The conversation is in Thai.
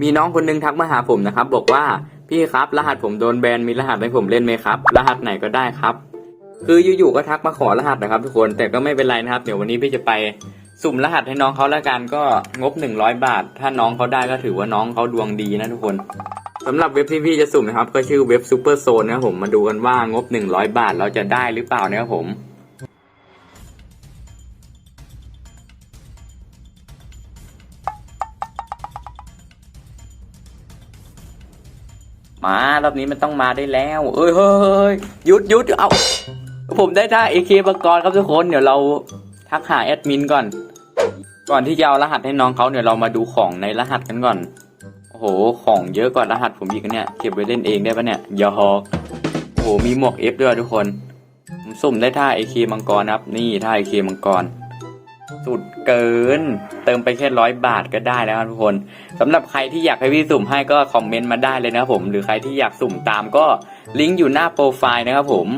มีน้องคนนึงทักมาหาผมนะครับ บอกว่าพี่ครับ รหัสผมโดนแบนมีรหัสให้ผมเล่นไหมครับ รหัสไหนก็ได้ครับ คืออยู่ๆก็ทักมาขอรหัสนะครับ ทุกคนแต่ก็ไม่เป็นไรนะครับ เดี๋ยววันนี้พี่จะไปสุ่มรหัสให้น้องเขาแล้วกันก็งบ 100 บาท ถ้าน้องเขาได้ก็ถือว่าน้องเขาดวงดีนะทุกคนสำหรับเว็บที่พี่จะสุ่มนะครับ ก็ชื่อเว็บซูเปอร์โซนนะครับผมมาดูกันว่างบ 100 บาทเราจะได้หรือเปล่านะครับผม มารอบนี้มันต้องมาได้แล้ว เอ้ยเฮ้ยเฮ้ยหยุดหยุดเอาผมได้ท่าเอเคบังกรครับทุกคนเดี๋ยวเราทักหาแอดมินก่อน ก่อนที่จะเอารหัสให้น้องเขาเดี๋ยวเรามาดูของในรหัสกันก่อนโอ้โหของเยอะกว่ารหัสผมอีกเนี่ยเก็บไว้เล่นเองได้ปะเนี่ยยาฮอกโอ้โหมีหมวกเอฟด้วยทุกคนผมสุ่มได้ท่าเอเคมังกรครับ นี่ท่าเอเคมังกร สุดเกิน เติมไปแค่ร้อยบาทก็ได้แล้วครับทุกคนสำหรับใครที่อยากให้พี่สุ่มให้ก็คอมเมนต์มาได้เลยนะครับผม หรือใครที่อยากสุ่มตามก็ลิงก์อยู่หน้าโปรไฟล์นะครับผม